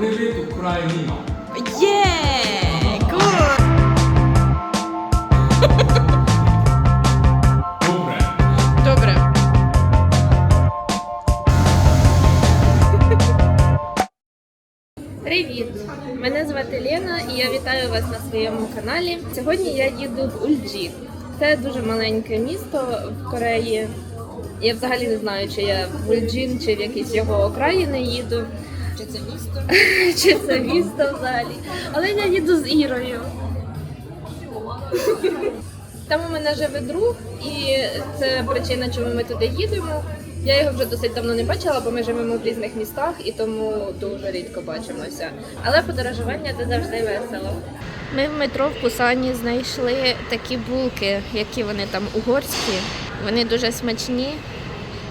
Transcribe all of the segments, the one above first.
Біжить Україна. Є! Добре. Добре. Привіт! Мене звати Лена і я вітаю вас на своєму каналі. Сьогодні я їду в Ульджі. Це дуже маленьке місто в Кореї. Я взагалі не знаю, чи я в Ульджін, чи в якісь його окраїни їду. Чи це місто? чи це місто взагалі. Але я їду з Ірою. Там у мене живе друг, і це причина, чому ми туди їдемо. Я його вже досить давно не бачила, бо ми живемо в різних містах і тому дуже рідко бачимося. Але подорожування це завжди весело. Ми в метро в Пусані знайшли такі булки, які вони там угорські. Вони дуже смачні.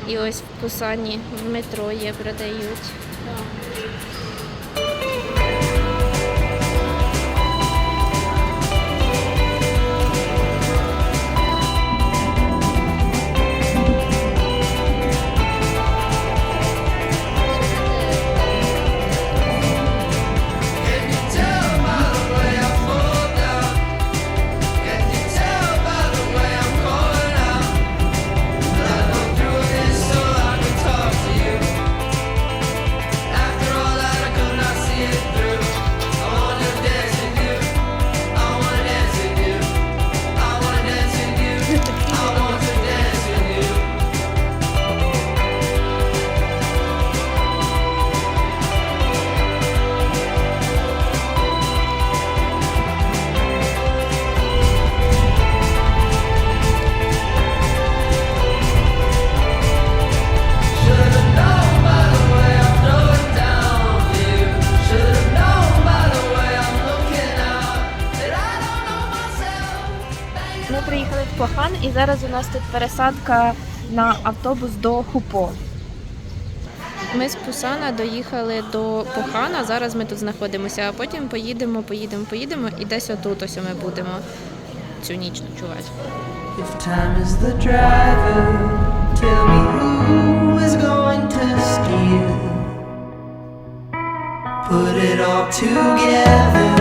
І ось в Пусані в метро є продають. Yeah. Похан і зараз у нас тут пересадка на автобус до Хупо. Ми з Пусана доїхали до Похана. Зараз ми тут знаходимося, а потім поїдемо, поїдемо, поїдемо і десь отут ось ми будемо цю ніч ночувати. If time is the driver, tell me who is going to steer. Put it all together,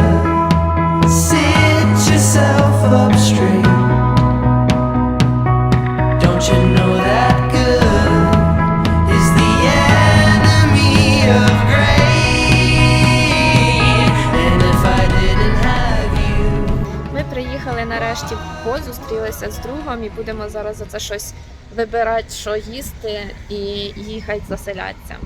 sit yourself up straight. З другом і будемо зараз за це щось вибирати, що їсти, і їхати заселятися.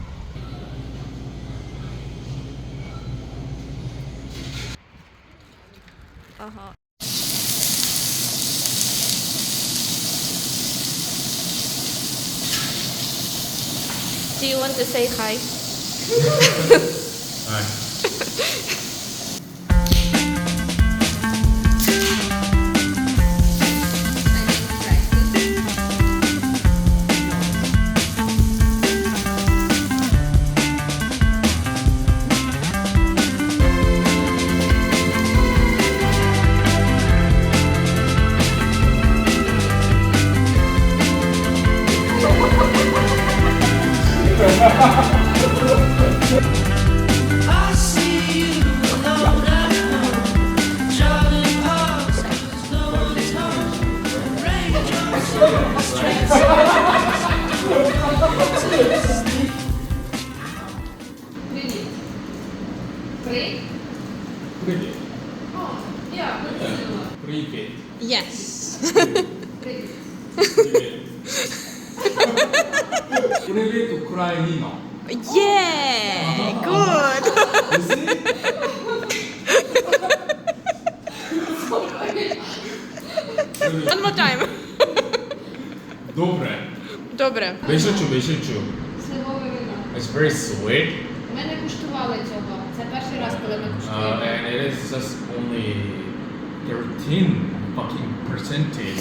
Ага. Do you want to say hi? I Really? Repeat. Yes. Relate to cry Nino. Yeah, good. One more time. Dobre. Dobre. Beşikçu, beşikçu. It's very sweet uh, and it is just only 13 fucking percentage.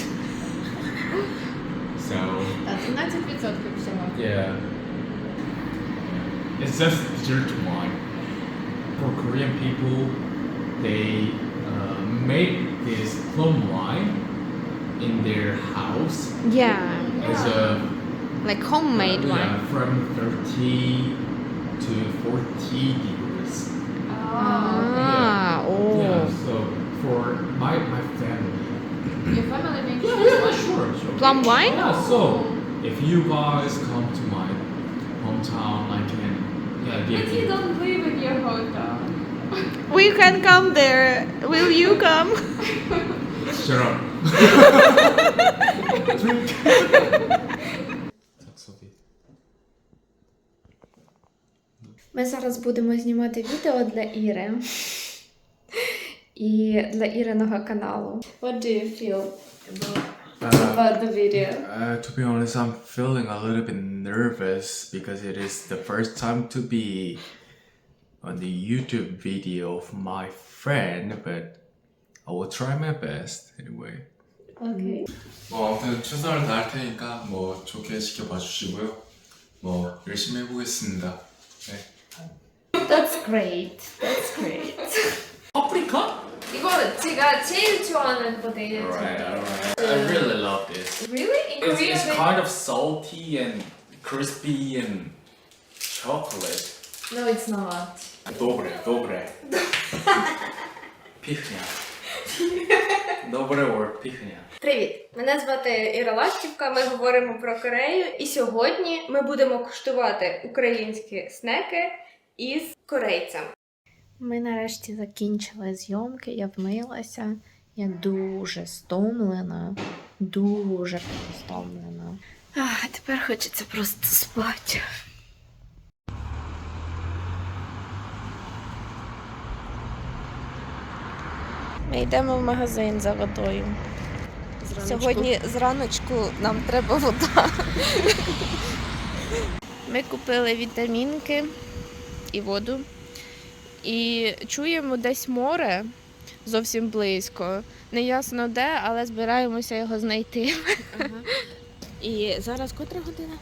so. That's 15% of Yeah. It's just dirt wine. For Korean people, they uh, make this plum wine in their house. Yeah. As a like homemade uh, yeah, from 30 to 40 degrees. Oh. for my, my family. Your family makes Yeah, yeah, sure, sure. Plum wine? Yeah, so if you guys come to my hometown, I can yeah, give But you you. don't live in your hometown. We can come there. Will you come? Shut up. Ми зараз будемо знімати відео для Іри. І для Іриного каналу. What do you feel about the video? Uh, to be honest, I'm feeling a little bit nervous because it is the first time to be on the YouTube video of my friend, but I will try my best anyway. Okay. 뭐 아무튼 최선을 다할 테니까 뭐 좋게 지켜봐 주시고요. 뭐 열심히 해보겠습니다. 네. That's great. That's great. Paprika? 이거 제가 제일 좋아하는 포테이토. Alright, alright. I really love this. Really? In It's, Korea? it's they- kind of salty and crispy and chocolate. No, it's not. Dobre, dobre. Піхня. Добре word, піхня. Привіт! Мене звати Іра Ластівка. Ми говоримо про Корею. І сьогодні ми будемо куштувати українські снеки із корейцем. Ми нарешті закінчили зйомки, я вмилася. Я дуже стомлена, дуже стомлена. А тепер хочеться просто спати. Ми йдемо в магазин за водою. Сьогодні зраночку нам треба вода. Ми купили вітамінки і воду. І чуємо десь море зовсім близько. Неясно де, але збираємося його знайти. І зараз котра година?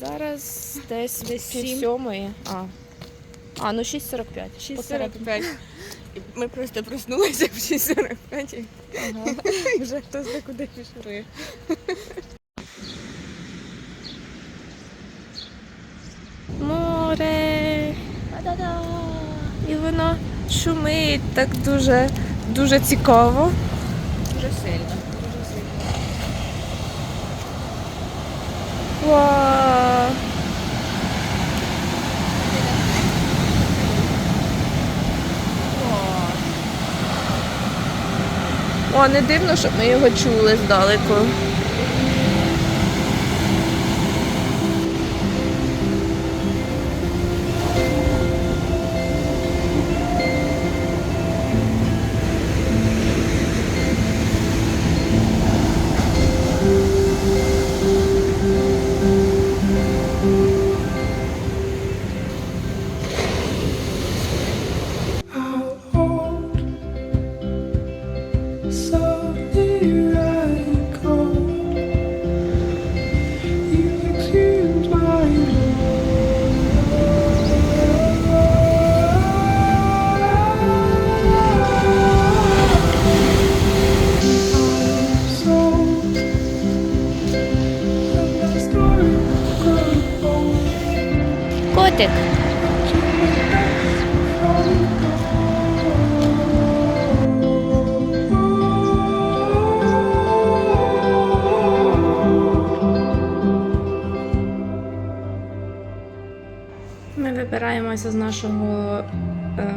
Зараз десь десь пів сьомої. А. а, ну 6.45. 6.45. Ми просто проснулися в 6.45 і вже хтось не куди пішли. Море. Та-да-да. І воно шумить так дуже, дуже цікаво. Дуже сильно. Дуже сильно. Вау. О, не дивно, щоб ми його чули здалеку. Ми вибираємося з нашого е,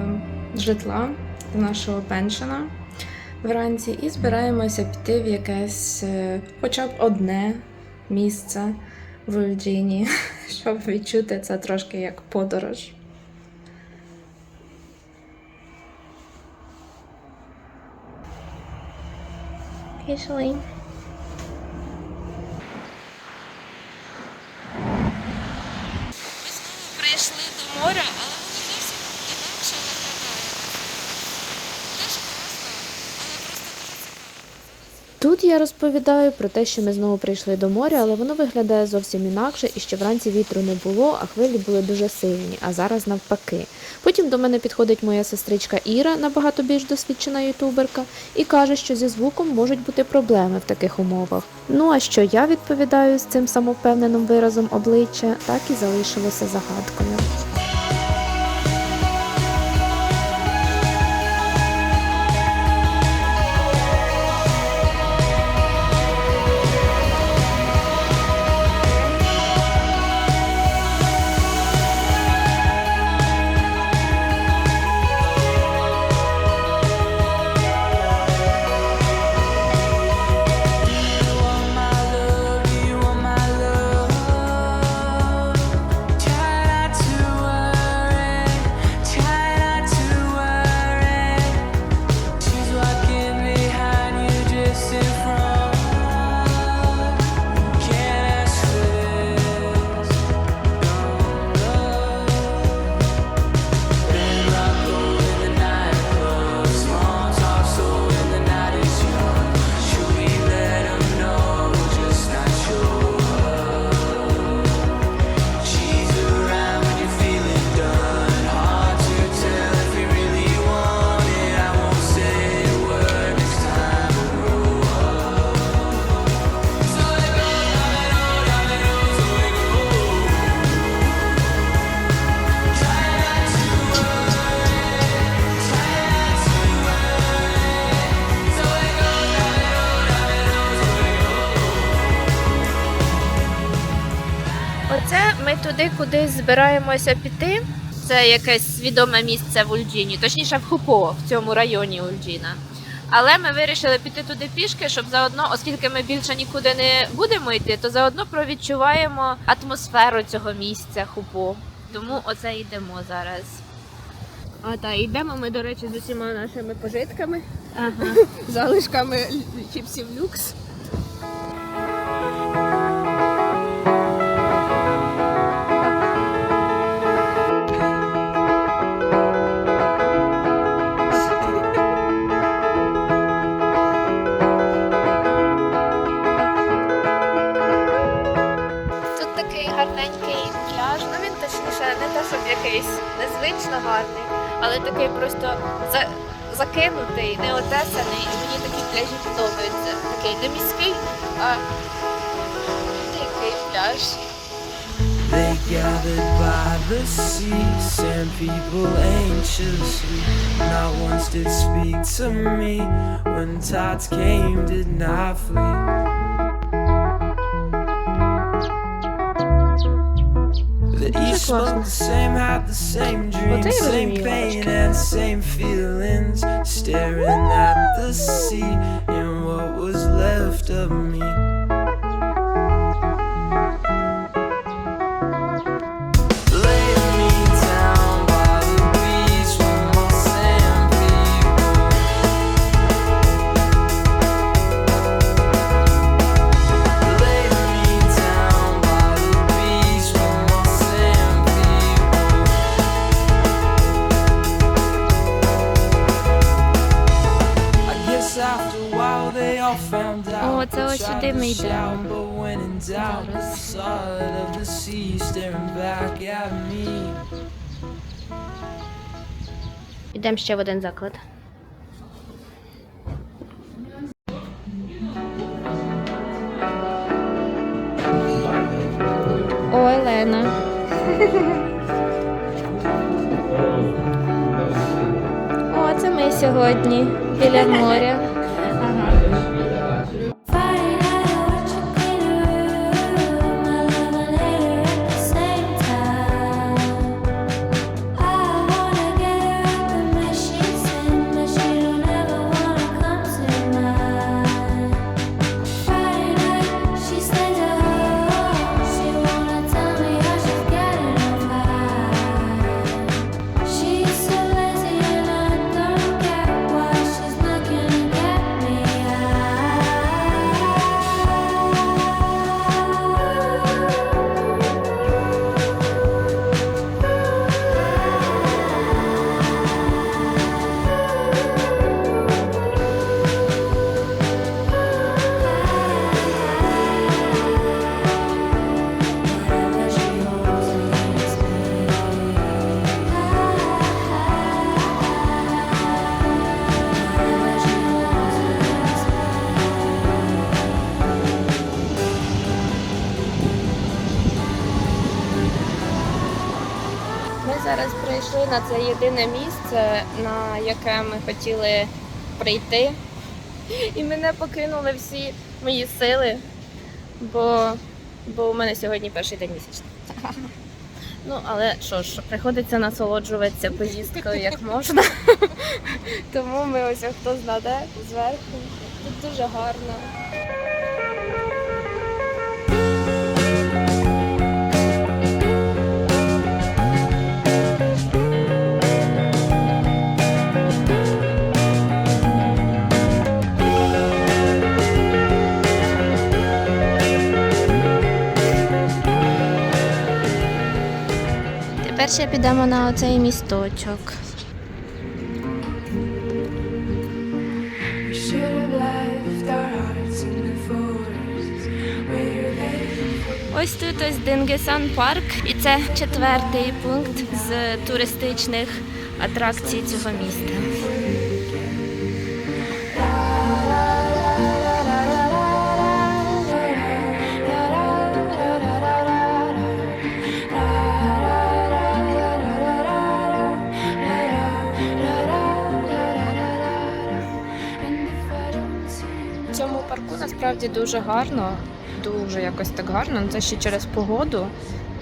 житла, з нашого пеншена вранці і збираємося піти в якесь е, хоча б одне місце в Вірджинії, щоб відчути це трошки як подорож. Пішли. Ми знову моря, але зовсім інакше виглядає. Теж класно, але просто дуже цікаво. Тут я розповідаю про те, що ми знову прийшли до моря, але воно виглядає зовсім інакше, і що вранці вітру не було, а хвилі були дуже сильні, а зараз навпаки. Потім до мене підходить моя сестричка Іра, набагато більш досвідчена ютуберка, і каже, що зі звуком можуть бути проблеми в таких умовах. Ну а що я відповідаю з цим самовпевненим виразом обличчя, так і залишилося загадкою. Туди кудись збираємося піти. Це якесь відоме місце в Ульджіні, точніше в Хупо, в цьому районі Ульджіна. Але ми вирішили піти туди пішки, щоб заодно, оскільки ми більше нікуди не будемо йти, то заодно провідчуваємо атмосферу цього місця Хупо. Тому оце йдемо зараз. А та йдемо ми, до речі, з усіма нашими пожитками, Ага. залишками чіпсів люкс. Щоб якийсь незвично гарний, але такий просто за... закинутий, не отесаний. І мені такі пляжі подобаються. Такий не міський, а дикий пляж. They gathered by the sea, sand people anxiously. Not once did speak to me when tides came, did not flee. spoke the same, had the same dreams, same pain and same feelings. Staring at the sea and what was left of me. Ми shout, But when in doubt, the side of the sea staring back at me. Йдемо ще в один заклад. Ой, Лена. О, це ми сьогодні біля моря. Прийшли на це єдине місце, на яке ми хотіли прийти. І мене покинули всі мої сили, бо, бо у мене сьогодні перший день місячний. Ну, але що ж, приходиться насолоджуватися поїздкою як можна. Тому ми ось хто знаде зверху. Тут дуже гарно. Ще підемо на оцей місточок. Ось тут ось Дингесан парк, і це четвертий пункт з туристичних атракцій цього міста. Насправді дуже гарно, дуже якось так гарно. Ну, Це ще через погоду.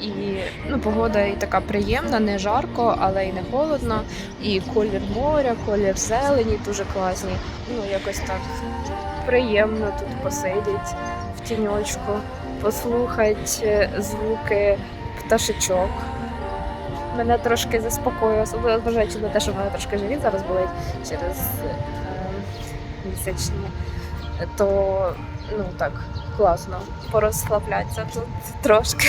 І ну, погода і така приємна, не жарко, але й не холодно. І колір моря, колір зелені дуже класні. Ну, якось так приємно тут посидіти в тіньочку, послухати звуки пташечок. Мене трошки заспокоює, зважаючи на те, що в мене трошки живіт зараз болить через е, місячні, то ну так класно порозслаблятися тут трошки.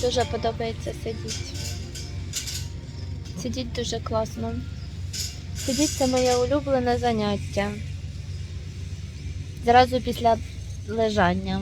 Дуже подобається сидіти. Сидіть дуже класно. Сидіть це моє улюблене заняття. Зразу після лежання.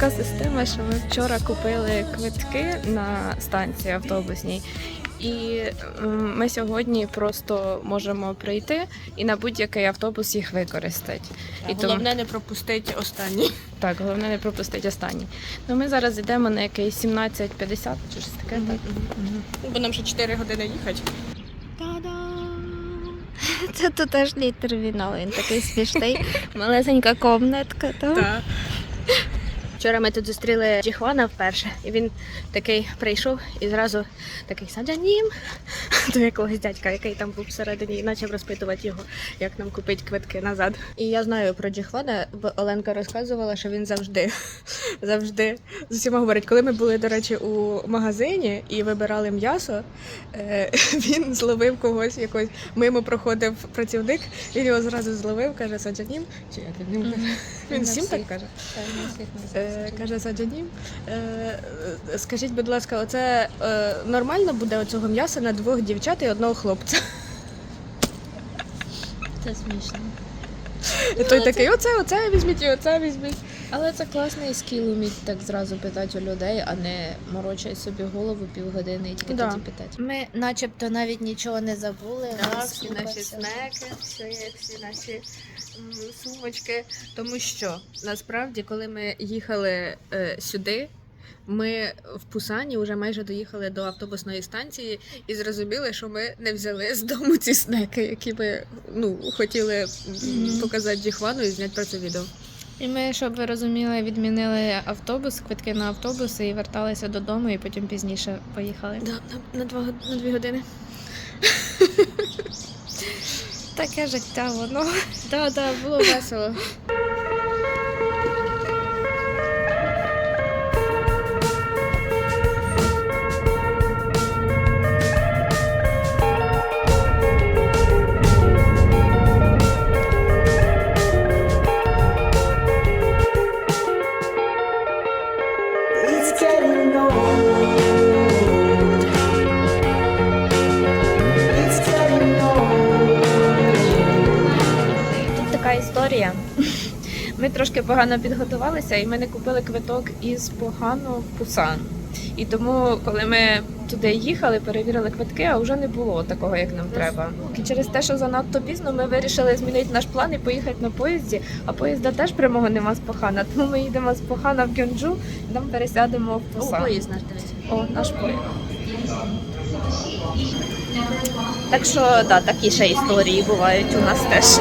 Така система, що ми вчора купили квитки на станції автобусній. І ми сьогодні просто можемо прийти і на будь-який автобус їх використати. І тому- Головне не пропустити останній. Так, головне не пропустити останній. Ну ми зараз йдемо на якийсь 17.50 чи щось таке. Так? Бо нам ще 4 години їхати. Це тут теж термінал, він такий смішний. Малесенька комнатка. Так. Вчора ми тут зустріли Джіхвана вперше, і він такий прийшов і зразу такий саджанім до якогось дядька, який там був всередині, і почав розпитувати його, як нам купити квитки назад. І я знаю про Джіхвана, бо Оленка розказувала, що він завжди, завжди з усіма говорить. Коли ми були, до речі, у магазині і вибирали м'ясо, е, він зловив когось якось. Мимо проходив працівник, він його зразу зловив, каже Саджанім. Чи як він? Він всім так каже. Каже Саджанім, е, е, скажіть, будь ласка, оце е, нормально буде оцього м'яса на двох дівчат і одного хлопця? Це смішно. Той такий, оце, оце візьміть, і оце візьміть. Але це класний скіл уміть так зразу питати у людей, а не морочай собі голову півгодини і тільки Да. тоді питати. Ми начебто навіть нічого не забули. Так, всі наші снеки, всі, всі наші м, сумочки. Тому що насправді, коли ми їхали е, сюди, ми в Пусані вже майже доїхали до автобусної станції і зрозуміли, що ми не взяли з дому ці снеки, які ми ну, хотіли показати Діхвану і зняти про це відео. І ми, щоб ви розуміли, відмінили автобус, квитки на автобуси і верталися додому, і потім пізніше поїхали. Да, на, на, два, на дві години. Таке життя воно. Так, так, було весело. Історія. Ми трошки погано підготувалися, і ми не купили квиток із Погано в Пусан. І тому, коли ми туди їхали, перевірили квитки, а вже не було такого, як нам треба. І через те, що занадто пізно, ми вирішили змінити наш план і поїхати на поїзді. А поїзда теж прямого нема з Похана. Тому ми їдемо з Похана в Гьонджу і там пересядемо в Пусан. поїзд наш. О, наш поїзд. Так що, да, такі ще історії бувають у нас теж.